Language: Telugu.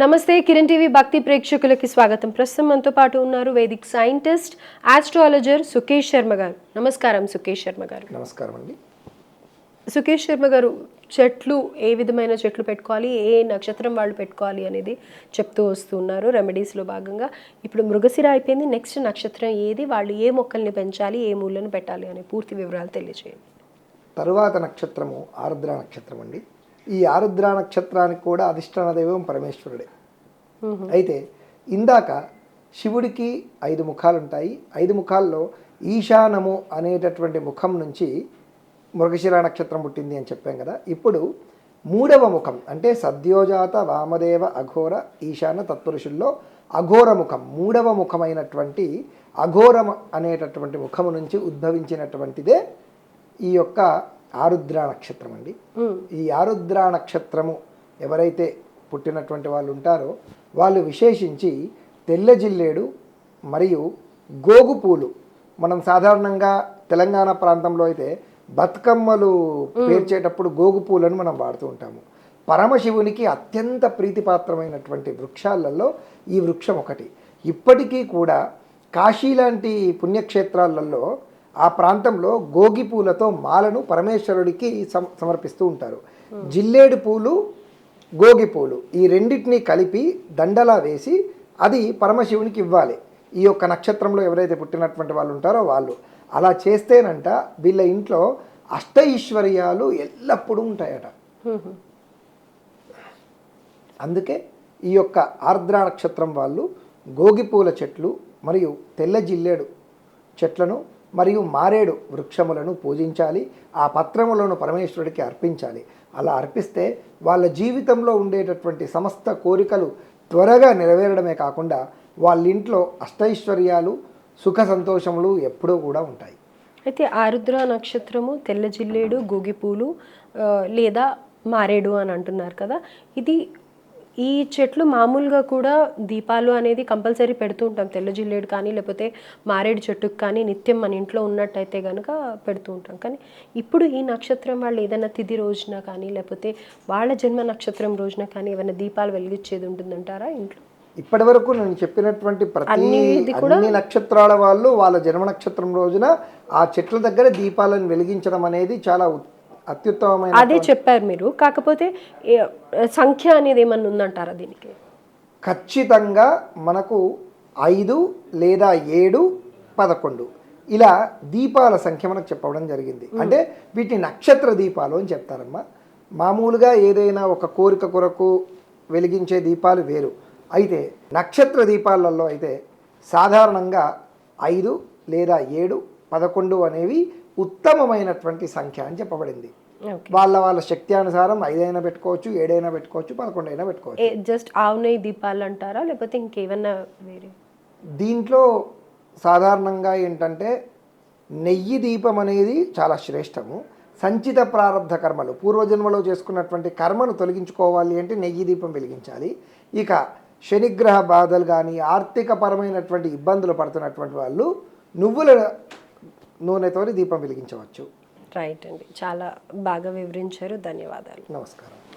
నమస్తే కిరణ్ టీవీ భక్తి ప్రేక్షకులకి స్వాగతం. ప్రస్తుతం మనతో పాటు ఉన్నారు Vedic scientist astrologer Sukesh Sharma గారు. నమస్కారం సుకేష్ శర్మ గారు. నమస్కారం అండి. సుకేష్ శర్మ గారు చెట్లు ఏ విధమైన చెట్లు పెట్టుకోవాలి ఏ నక్షత్రం వాళ్ళు పెట్టుకోవాలి అనేది చెప్తూ వస్తున్నారు రెమెడీస్లో భాగంగా. ఇప్పుడు మృగశిర అయిపోయింది. నెక్స్ట్ నక్షత్రం ఏది? వాళ్ళు ఏ మొక్కల్ని పెంచాలి ఏ మూలను పెట్టాలి అనే పూర్తి వివరాలు తెలియజేయండి. తరువాత నక్షత్రము ఆరుద్ర నక్షత్రం అండి ఈ ఆరుద్ర నక్షత్రానికి కూడా అధిష్టాన దైవం పరమేశ్వరుడే. అయితే ఇందాక శివుడికి ఐదు ముఖాలు ఉంటాయి ఐదు ముఖాల్లో ఈశానము అనేటటువంటి ముఖం నుంచి మృగశిర నక్షత్రం పుట్టింది అని చెప్పాం కదా. ఇప్పుడు మూడవ ముఖం అంటే సద్యోజాత వామదేవ అఘోర ఈశాన తత్పురుషుల్లో అఘోర ముఖం మూడవ ముఖమైనటువంటి అఘోరం అనేటటువంటి ముఖము నుంచి ఉద్భవించినటువంటిదే ఈ యొక్క ఆరుద్ర నక్షత్రం అండి. ఈ ఆరుద్ర నక్షత్రము ఎవరైతే పుట్టినటువంటి వాళ్ళు ఉంటారో వాళ్ళు విశేషించి తెల్ల జిల్లేడు మరియు గోగు పూలు. మనం సాధారణంగా తెలంగాణ ప్రాంతంలో అయితే బతుకమ్మలు పేర్చేటప్పుడు గోగు పూలను మనం వాడుతూ ఉంటాము. పరమశివునికి అత్యంత ప్రీతిపాత్రమైనటువంటి వృక్షాలలో ఈ వృక్షం ఒకటి. ఇప్పటికీ కూడా కాశీ లాంటి పుణ్యక్షేత్రాలలో ఆ ప్రాంతంలో గోగి పూలతో మాలను పరమేశ్వరుడికి సమ- సమర్పిస్తూ ఉంటారు. జిల్లేడు పూలు గోగి పూలు ఈ రెండింటినీ కలిపి దండలా వేసి అది పరమశివునికి ఇవ్వాలి. ఈ యొక్క నక్షత్రంలో ఎవరైతే పుట్టినటువంటి వాళ్ళు ఉంటారో వాళ్ళు. అలా చేస్తేనంట వీళ్ళ ఇంట్లో అష్ట ఈశ్వర్యాలు ఎల్లప్పుడూ ఉంటాయట. అందుకే ఈ యొక్క ఆర్ద్ర నక్షత్రం వాళ్ళు గోగి పూల చెట్లు మరియు తెల్ల జిల్లేడు చెట్లను మరియు మారేడు వృక్షములను పూజించాలి ఆ పత్రములను పరమేశ్వరుడికి అర్పించాలి. అలా అర్పిస్తే వాళ్ళ జీవితంలో ఉండేటటువంటి సమస్త కోరికలు త్వరగా నెరవేరడమే కాకుండా వాళ్ళ ఇంట్లో అష్టైశ్వర్యాలు సుఖ సంతోషములు ఎప్పుడూ కూడా ఉంటాయి. అయితే ఆరుద్ర నక్షత్రము తెల్ల జిల్లేడు గోగిపూలు లేదా మారేడు అని అంటున్నారు కదా. ఇది ఈ చెట్లు మామూలుగా కూడా దీపాలు అనేది కంపల్సరీ పెడుతూ ఉంటాం. తెల్ల జిల్లేడు కానీ లేకపోతే మారేడు చెట్టుకు కానీ నిత్యం మన ఇంట్లో ఉన్నట్టయితే కనుక పెడుతూ ఉంటాం. కానీ ఇప్పుడు ఈ నక్షత్రం వాళ్ళు ఏదైనా తిథి రోజున కానీ లేకపోతే వాళ్ళ జన్మ నక్షత్రం రోజున కానీ ఏమైనా దీపాలు వెలిగించేది ఉంటుందంటారా ఇంట్లో? ఇప్పటి వరకు నేను చెప్పినటువంటి ప్రతి అన్ని నక్షత్రాల వాళ్ళు వాళ్ళ జన్మ నక్షత్రం రోజున ఆ చెట్ల దగ్గర దీపాలను వెలిగించడం అనేది చాలా అత్యుత్తమమైన అదే చెప్పారు మీరు. కాకపోతే సంఖ్య అనేది ఏమన్నా ఉందంటారా దీనికి? ఖచ్చితంగా మనకు ఐదు లేదా ఏడు పదకొండు. ఇలా దీపాల సంఖ్య మనకు చెప్పడం జరిగింది. అంటే వీటిని నక్షత్ర దీపాలు అని చెప్తారమ్మా. మామూలుగా ఏదైనా ఒక కోరిక కొరకు వెలిగించే దీపాలు వేరు. అయితే నక్షత్ర దీపాలలో అయితే సాధారణంగా ఐదు లేదా ఏడు పదకొండు అనేవి ఉత్తమమైనటువంటి సంఖ్య అని చెప్పబడింది. వాళ్ళ వాళ్ళ శక్తి అనుసారం ఐదైనా పెట్టుకోవచ్చు ఏడైనా పెట్టుకోవచ్చు పదకొండు అయినా పెట్టుకోవచ్చు జస్ట్ ఆవు నెయ్యి దీపాలు అంటారా? లేకపోతే ఇంకేమన్నా వేరే? దీంట్లో సాధారణంగా ఏంటంటే నెయ్యి దీపం అనేది చాలా శ్రేష్టము. సంచిత ప్రారంధ కర్మలు పూర్వజన్మలో చేసుకున్నటువంటి కర్మను తొలగించుకోవాలి అంటే నెయ్యి దీపం వెలిగించాలి. ఇక శనిగ్రహ బాధలు కానీ ఆర్థికపరమైనటువంటి ఇబ్బందులు పడుతున్నటువంటి వాళ్ళు నువ్వుల నూనెతోని దీపం వెలిగించవచ్చు. రైట్ అండి. చాలా బాగా వివరించారు. ధన్యవాదాలు. నమస్కారం.